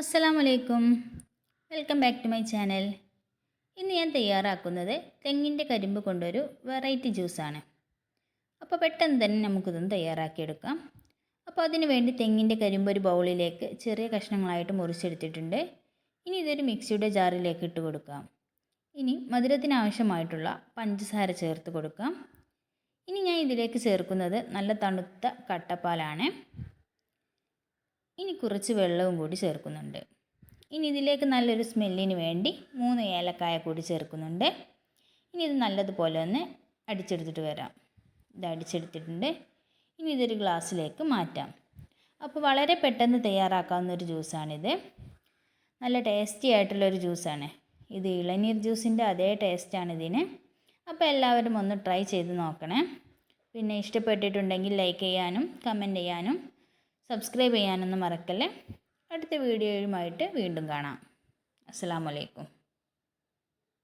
അസ്സലാമലൈക്കും. Welcome back to my channel. ഇന്ന് ഞാൻ തയ്യാറാക്കുന്നത് തെങ്ങിന്റെ കരിമ്പ് കൊണ്ടൊരു വെറൈറ്റി ജ്യൂസാണ്. അപ്പോൾ പെട്ടെന്ന് തന്നെ നമുക്കിതൊന്ന് തയ്യാറാക്കിയെടുക്കാം. അപ്പോൾ അതിന് വേണ്ടി തെങ്ങിന്റെ കരിമ്പ് ഒരു ബൗളിലേക്ക് ചെറിയ കഷ്ണങ്ങളായിട്ട് മുറിച്ചെടുത്തിട്ടുണ്ട്. ഇനി ഇതൊരു മിക്സിയുടെ ജാറിലേക്ക് ഇട്ട് കൊടുക്കാം. ഇനി മധുരത്തിനാവശ്യമായിട്ടുള്ള പഞ്ചസാര ചേർത്ത് കൊടുക്കാം. ഇനി ഞാൻ ഇതിലേക്ക് ചേർക്കുന്നത് നല്ല തണുത്ത കട്ടപ്പാലാണ്. ഇനി കുറച്ച് വെള്ളവും കൂടി ചേർക്കുന്നുണ്ട്. ഇനി ഇതിലേക്ക് നല്ലൊരു സ്മെല്ലിന് വേണ്ടി മൂന്ന് ഏലക്കായ കൂടി ചേർക്കുന്നുണ്ട്. ഇനി ഇത് നല്ലതുപോലെ ഒന്ന് അടിച്ചെടുത്തിട്ട് വരാം. ഇത് അടിച്ചെടുത്തിട്ടുണ്ട്. ഇനി ഇതൊരു ഗ്ലാസ്സിലേക്ക് മാറ്റാം. അപ്പോൾ വളരെ പെട്ടെന്ന് തയ്യാറാക്കാവുന്ന ഒരു ജ്യൂസാണിത്. നല്ല ടേസ്റ്റി ആയിട്ടുള്ളൊരു ജ്യൂസാണ്. ഇത് ഇളനീർ ജ്യൂസിന്റെ അതേ ടേസ്റ്റാണ് ഇതിന്. അപ്പോൾ എല്ലാവരും ഒന്ന് ട്രൈ ചെയ്ത് നോക്കണേ. പിന്നെ ഇഷ്ടപ്പെട്ടിട്ടുണ്ടെങ്കിൽ ലൈക്ക് ചെയ്യാനും കമന്റ് ചെയ്യാനും സബ്സ്ക്രൈബ് ചെയ്യാനൊന്നും മറക്കല്ലേ. അടുത്ത വീഡിയോയുമായിട്ട് വീണ്ടും കാണാം. അസ്സാം വലൈക്കും